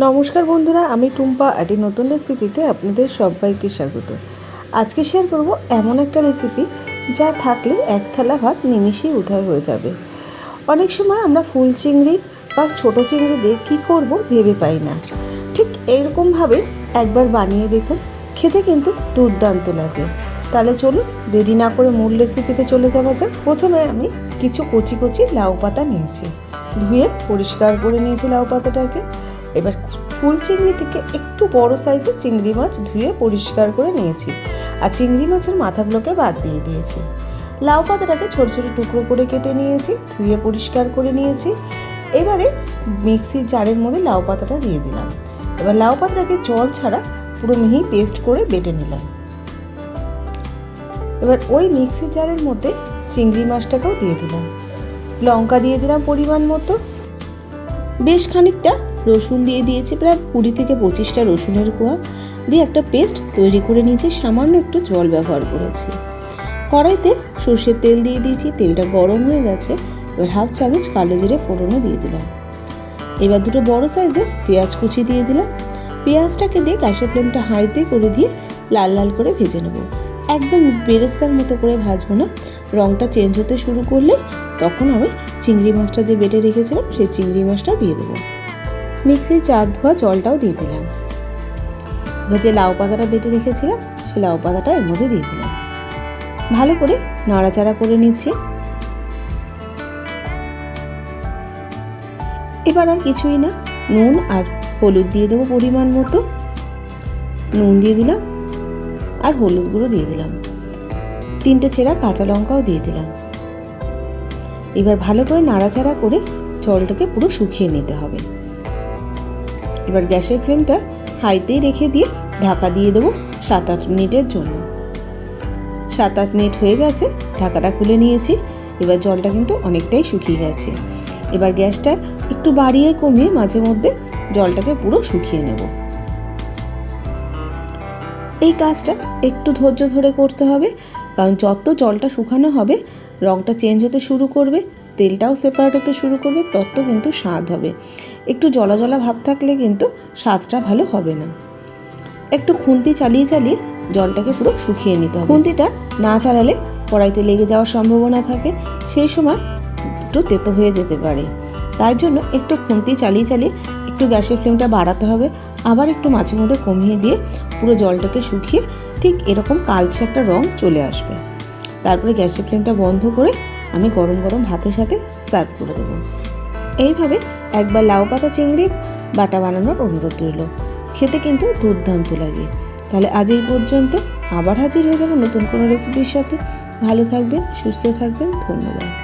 নমস্কার বন্ধুরা, আমি টুম্পা একটি নতুন রেসিপিতে আপনাদের সবাইকে স্বাগত। আজকে শেয়ার করব এমন একটা রেসিপি যা থাকলে এক থালা ভাত নিমিষেই উধার হয়ে যাবে। অনেক সময় আমরা ফুল চিংড়ি বা ছোট চিংড়ি দিয়ে কী করব ভেবে পাই না। ঠিক এইরকমভাবে একবার বানিয়ে দেখুন, খেতে কিন্তু দুর্দান্ত লাগে। তাহলে চলুন দেরি না করে মূল রেসিপিতে চলে যাওয়া যাক। প্রথমে আমি কিছু কচি কচি লাউ পাতা নিয়েছি। ধুয়ে পরিষ্কার করে নিয়েছি লাউ পাতাটাকে। এবার ফুল চিংড়ি থেকে একটু বড় সাইজের চিংড়ি মাছ ধুয়ে পরিষ্কার করে নিয়েছি আর চিংড়ি মাছের মাথাগুলোকে বাদ দিয়ে দিয়েছি। লাউ পাতাটাকে ছোট ছোট টুকরো করে কেটে নিয়েছি, ধুয়ে পরিষ্কার করে নিয়েছি। এবারে মিক্সির জারের মধ্যে লাউ পাতাটা দিয়ে দিলাম। এবার লাউ পাতাটাকে জল ছাড়া পুরো মিহি পেস্ট করে বেটে নিলাম। এবার ওই মিক্সি জারের মধ্যে চিংড়ি মাছটাকেও দিয়ে দিলাম। লঙ্কা দিয়ে দিলাম পরিমাণ মতো। বেশ খানিকটা রসুন দিয়ে দিয়েছি প্রায় কুড়ি থেকে পঁচিশটা রসুনের কোয়া দিয়ে একটা পেস্ট তৈরি করে নিয়েছি, সামান্য একটু জল ব্যবহার করেছি। কড়াইতে সর্ষের তেল দিয়ে দিয়েছি, তেলটা গরম হয়ে গেছে, এবার হাফ চামচ কালো জিরে ফোড়নে দিয়ে দিলাম। এবার দুটো বড় সাইজের পেঁয়াজ কুচি দিয়ে দিলাম। পেঁয়াজটাকে দিয়ে গ্যাসের ফ্লেমটা হাইতে করে দিয়ে লাল লাল করে ভেজে নেব। একদম বেরেস্তার মতো করে ভাজবো না। রঙটা চেঞ্জ হতে শুরু করলে তখন আমি চিংড়ি মাছটা যে বেটে রেখেছিলাম, সেই চিংড়ি মাছটা দিয়ে দেবো। মিক্সির চার ধোয়া জলটাও দিয়ে দিলাম। এবার যে লাউ পাতাটা বেটে রেখেছিলাম সেই লাউ পাতাটা এর মধ্যে দিয়ে দিলাম। ভালো করে নাড়াচাড়া করে নিচ্ছি। এবার আর কিছুই না, নুন আর হলুদ দিয়ে দেবো পরিমাণ মতো। নুন দিয়ে দিলাম আর হলুদ গুঁড়ো দিয়ে দিলাম। তিনটে চেরা কাঁচা লঙ্কাও দিয়ে দিলাম। এবার ভালো করে নাড়াচাড়া করে জলটাকে পুরো শুকিয়ে নিতে হবে। এবার গ্যাসের ফ্লেমটা হাইতেই রেখে দিয়ে ঢাকা দিয়ে দেবো সাত আট মিনিটের জন্য। সাত আট মিনিট হয়ে গেছে, ঢাকাটা খুলে নিয়েছি। এবার জলটা কিন্তু অনেকটাই শুকিয়ে গেছে। এবার গ্যাসটা একটু বাড়িয়ে কমিয়ে মাঝে মধ্যে জলটাকে পুরো শুকিয়ে নেব। এই কাজটা একটু ধৈর্য ধরে করতে হবে, কারণ যত জলটা শুকানো হবে রঙটা চেঞ্জ হতে শুরু করবে। তেলটাও সেপারেট হতে শুরু করবে তত কিন্তু স্বাদ হবে। একটু জলা জলা ভাব থাকলে কিন্তু স্বাদটা ভালো হবে না। একটু খুন্তি চালিয়ে চালিয়ে জলটাকে পুরো শুকিয়ে নিতে হবে। খুন্তিটা না চালালে কড়াইতে লেগে যাওয়ার সম্ভাবনা থাকে, সেই সময় একটু তেতো হয়ে যেতে পারে। তাই জন্য একটু খুন্তি চালিয়ে চালিয়ে একটু গ্যাসের ফ্লেমটা বাড়াতে হবে, আবার একটু মাঝে মধ্যে কমিয়ে দিয়ে পুরো জলটাকে শুকিয়ে ঠিক এরকম কালচে একটা রং চলে আসবে। তারপরে গ্যাসের ফ্লেমটা বন্ধ করে আমি গরম গরম ভাতের সাথে সার্ভ করে দেবো। এইভাবে একবার লাউ পাতা চিংড়ি বাটা বানানোর অনুরোধ রইল। খেতে কিন্তু দুর্দান্ত লাগে। তাহলে আজ এই পর্যন্ত আবার হাজির হয়ে যাব নতুন কোনো রেসিপির সাথে। ভালো থাকবেন, সুস্থ থাকবেন, ধন্যবাদ।